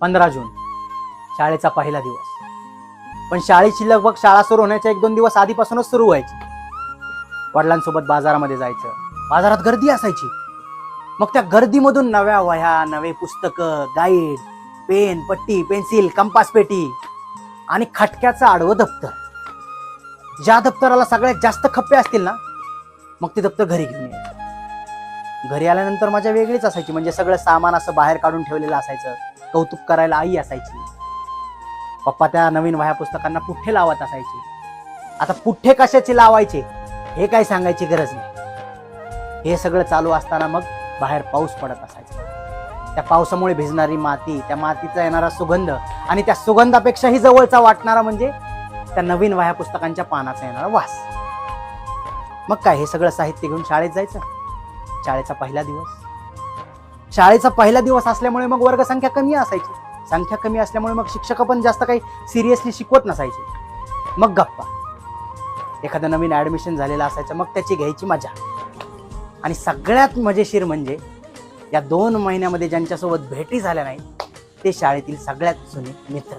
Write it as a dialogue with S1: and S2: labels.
S1: पंधरा जून शाळेचा पहिला दिवस. पण शाळेची लगभग शाळा सुरू होण्याच्या एक दोन दिवस आधीपासूनच सुरू व्हायची. वडिलांसोबत बाजारामध्ये जायचं. बाजारात गर्दी असायची. मग त्या गर्दीमधून नव्या वह्या नवे पुस्तकं गाईड पेन पट्टी पेन्सिल कंपास पेटी आणि खटक्याचं आडवं दप्तर. ज्या दप्तराला सगळ्यात जास्त खप्पे असतील ना मग ते दप्तर घरी घेऊन यायचं. घरी आल्यानंतर माझ्या वेगळीच असायची. म्हणजे सगळं सामान असं बाहेर काढून ठेवलेलं असायचं. कौतुक करायला आई असायची. पप्पा त्या नवीन वह्या पुस्तकांना पुठ्ठे लावत असायचे. आता पुठ्ठे कशाचे लावायचे हे काय सांगायची गरज नाही. हे सगळं चालू असताना मग बाहेर पाऊस पडत असायचा. त्या पावसामुळे भिजणारी माती त्या मातीचा येणारा सुगंध आणि त्या सुगंधापेक्षाही जवळचा वाटणारा म्हणजे त्या नवीन वह्या पुस्तकांच्या पानाचा येणारा वास. मग काय हे सगळं साहित्य घेऊन शाळेत जायचं? शाळेचा पहिला दिवस. शाळेचा पहिला दिवस असल्यामुळे मग वर्गसंख्या कमी असायची. संख्या कमी असल्यामुळे मग शिक्षक पण जास्त काही सिरियसली शिकवत नसायचे. मग गप्पा. एखादं नवीन ॲडमिशन झालेलं असायचं मग त्याची घ्यायची मजा. आणि सगळ्यात मजेशीर म्हणजे या दोन महिन्यामध्ये ज्यांच्यासोबत भेटी झाल्या नाही ते शाळेतील सगळ्यात जुने मित्र.